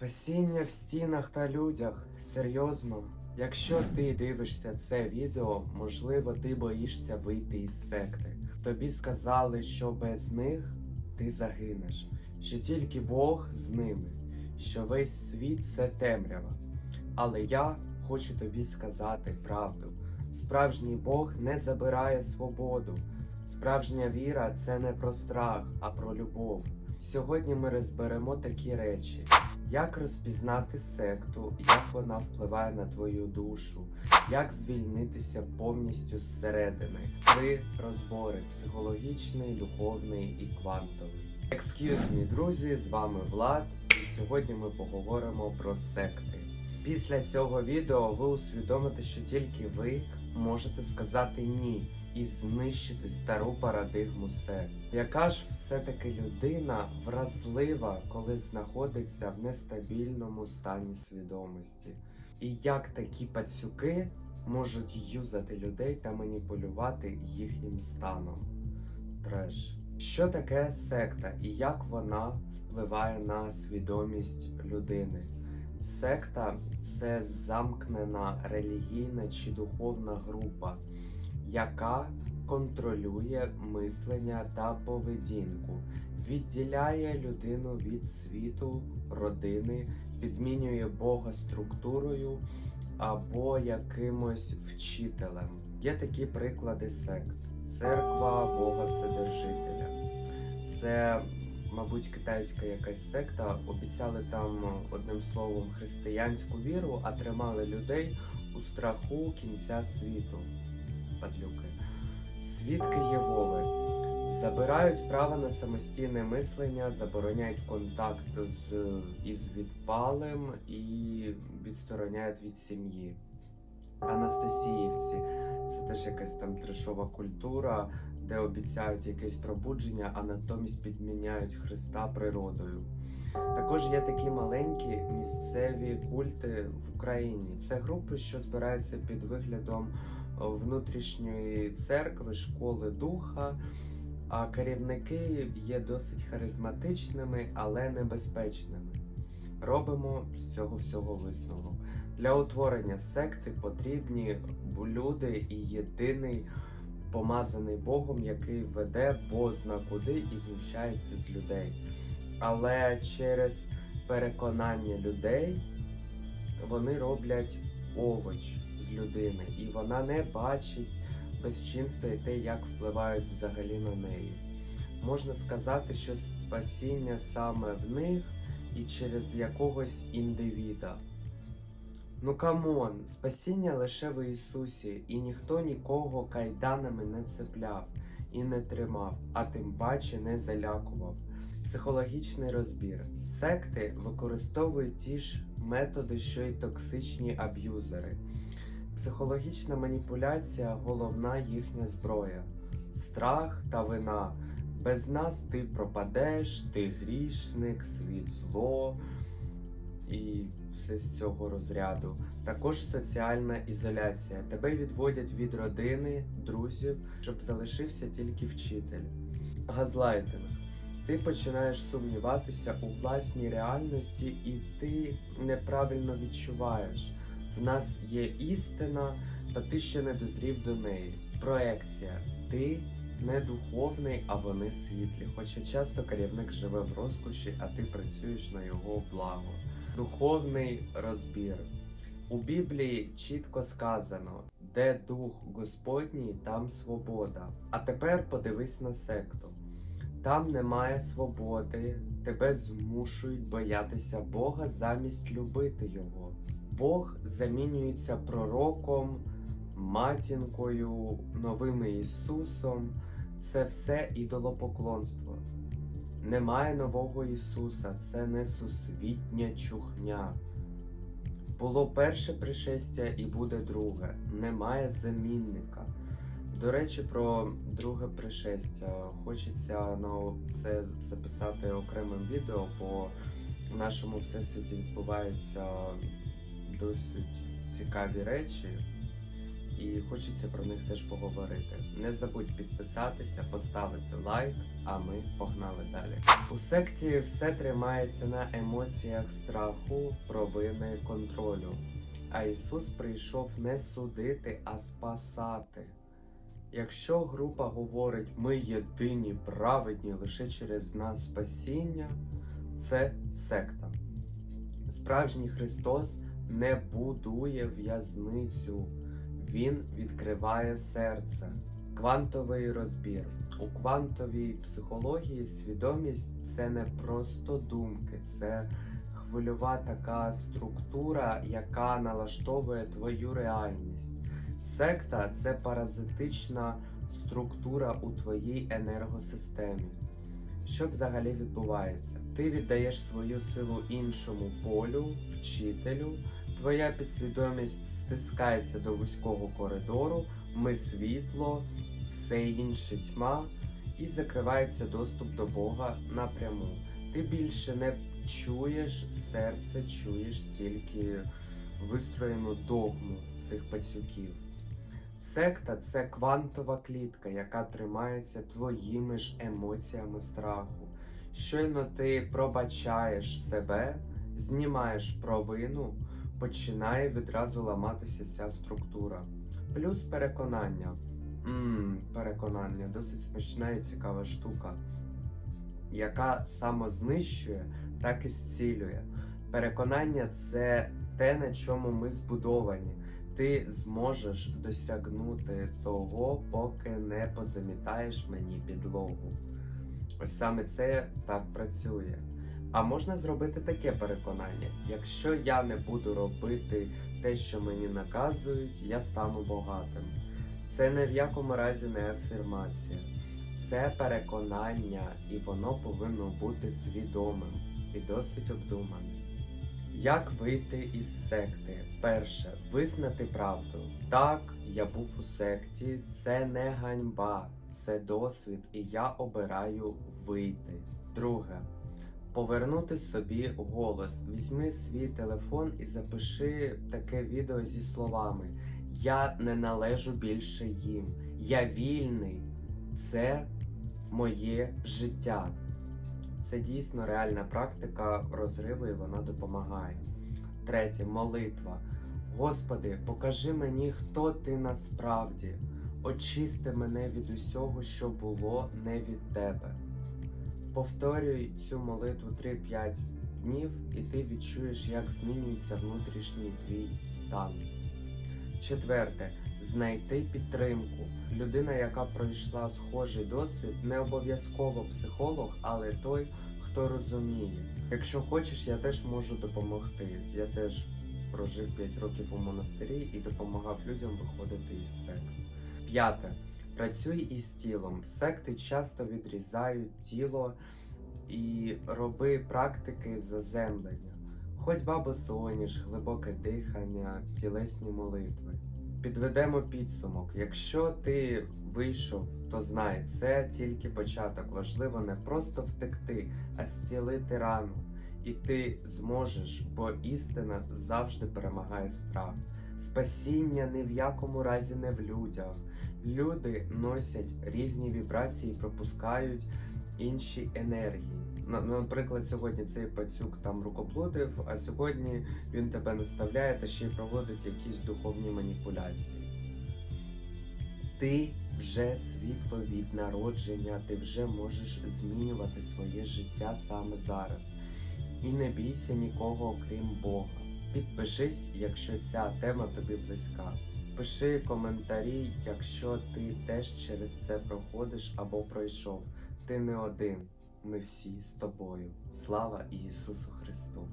Спасіння в стінах та людях. Серйозно. Якщо ти дивишся це відео, можливо, ти боїшся вийти із секти. Тобі сказали, що без них ти загинеш, що тільки Бог з ними, що весь світ це темрява. Але я хочу тобі сказати правду. Справжній Бог не забирає свободу. Справжня віра це не про страх, а про любов. Сьогодні ми розберемо такі речі: як розпізнати секту, як вона впливає на твою душу, як звільнитися повністю зсередини. Три розбори: психологічний, духовний і квантовий. Excuse друзі, з вами Влад, і сьогодні ми поговоримо про секти. Після цього відео ви усвідомите, що тільки ви можете сказати ні і знищити стару парадигму сект. Яка ж все-таки людина вразлива, коли знаходиться в нестабільному стані свідомості? І як такі пацюки можуть юзати людей та маніпулювати їхнім станом? Треш. Що таке секта і як вона впливає на свідомість людини? Секта це замкнена релігійна чи духовна група, яка контролює мислення та поведінку, відділяє людину від світу, родини, підмінює Бога структурою або якимось вчителем. Є такі приклади сект: церква Бога Вседержителя. Це мабуть, китайська якась секта, обіцяли там одним словом християнську віру, а тримали людей у страху кінця світу. Падлюки. Свідки Єгови забирають право на самостійне мислення, забороняють контакт з із відпалим і відстороняють від сім'ї. Анастасіївці це теж якась там трешова культура, де обіцяють якесь пробудження, а натомість підміняють Христа природою. Також є такі маленькі місцеві культи в Україні. Це групи, що збираються під виглядом внутрішньої церкви, школи духа. А керівники є досить харизматичними, але небезпечними. Робимо з цього всього висновок. Для утворення секти потрібні люди і єдиний помазаний Богом, який веде бозна куди і знущається з людей. Але через переконання людей вони роблять овоч з людини, і вона не бачить безчинства і те, як впливають взагалі на неї. Можна сказати, що спасіння саме в них і через якогось індивіда. Ну камон, спасіння лише в Ісусі, і ніхто нікого кайданами не цепляв і не тримав, а тим паче не залякував. Психологічний розбір. Секти використовують ті ж методи, що й токсичні аб'юзери. Психологічна маніпуляція головна їхня зброя. Страх та вина. Без нас ти пропадеш, ти грішник, світ зло і все з цього розряду. Також соціальна ізоляція. Тебе відводять від родини, друзів, щоб залишився тільки вчитель. Газлайтинг. Ти починаєш сумніватися у власній реальності, і ти неправильно відчуваєш. В нас є істина, та ти ще не дозрів до неї. Проекція. Ти не духовний, а вони світлі. Хоча часто керівник живе в розкоші, а ти працюєш на його благо. Духовний розбір. У Біблії чітко сказано, де дух Господній, там свобода. А тепер подивись на секту. Там немає свободи, тебе змушують боятися Бога замість любити Його. Бог замінюється пророком, матінкою, новим Ісусом. Це все ідолопоклонство. Немає нового Ісуса, це не сусвітня чухня. Було перше пришестя і буде друге. Немає замінника. До речі, про друге пришестя. Хочеться на це записати окремим відео, бо в нашому всесвіті відбуваються досить цікаві речі. і хочеться про них теж поговорити. Не забудь підписатися, поставити лайк, а ми погнали далі. У секті все тримається на емоціях страху, провини, контролю. А Ісус прийшов не судити, а спасати. Якщо група говорить ми єдині, праведні лише через нас спасіння, це секта. Справжній Христос не будує в'язницю, Він відкриває серце. Квантовий розбір. У квантовій психології свідомість це не просто думки, це хвильова така структура, яка налаштовує твою реальність. Секта це паразитична структура у твоїй енергосистемі. Що взагалі відбувається? Ти віддаєш свою силу іншому полю, вчителю, твоя підсвідомість стискається до вузького коридору, ми світло, все інше тьма, і закривається доступ до Бога напряму. Ти більше не чуєш серце, чуєш тільки вистроєну догму цих пацюків. Секта це квантова клітка, яка тримається твоїми ж емоціями страху. Щойно ти пробачаєш себе, знімаєш провину, починає відразу ламатися ця структура. Плюс переконання. Мм, переконання досить смачна і цікава штука, яка самознищує, так і зцілює. Переконання це те, на чому ми збудовані ти зможеш досягнути того, поки не позамітаєш мені підлогу. Ось саме це так працює. А можна зробити таке переконання: якщо я не буду робити те, що мені наказують, я стану багатим. Це ні в якому разі не афірмація, це переконання, і воно повинно бути свідомим і досить обдуманим. Як вийти із секти? Перше визнати правду. Так, я був у секті, це не ганьба, це досвід, і я обираю вийти. Друге. Повернути собі голос. Візьми свій телефон і запиши таке відео зі словами: Я не належу більше їм. Я вільний. Це моє життя. Це дійсно реальна практика розриву, і вона допомагає. Третє молитва. Господи, покажи мені, хто ти насправді. Очисти мене від усього, що було не від тебе. Повторюй цю молитву 3-5 днів, і ти відчуєш, як змінюється внутрішній твій стан. Четверте знайти підтримку. Людина, яка пройшла схожий досвід, не обов'язково психолог, але той, хто розуміє. Якщо хочеш, я теж можу допомогти. Я теж прожив 5 років у монастирі і допомагав людям виходити із сект. П'яте. Працюй із тілом. Секти часто відрізають тіло і роби практики заземлення. Хоч бабосоніж, глибоке дихання, тілесні молитви. Підведемо підсумок. Якщо ти вийшов, то знай, це тільки початок. Важливо не просто втекти, а зцілити рану. І ти зможеш, бо істина завжди перемагає страх. Спасіння ні в якому разі не в людях. Люди носять різні вібрації, пропускають інші енергії. На- Наприклад, сьогодні цей пацюк там рукоплутив, а сьогодні він тебе наставляє та ще й проводить якісь духовні маніпуляції. Ти вже світло від народження, ти вже можеш змінювати своє життя саме зараз. І не бійся нікого, окрім Бога. Підпишись, якщо ця тема тобі близька. Пиши коментарі, якщо ти теж через це проходиш або пройшов. Ти не один. Ми всі з тобою. Слава Ісусу Христу!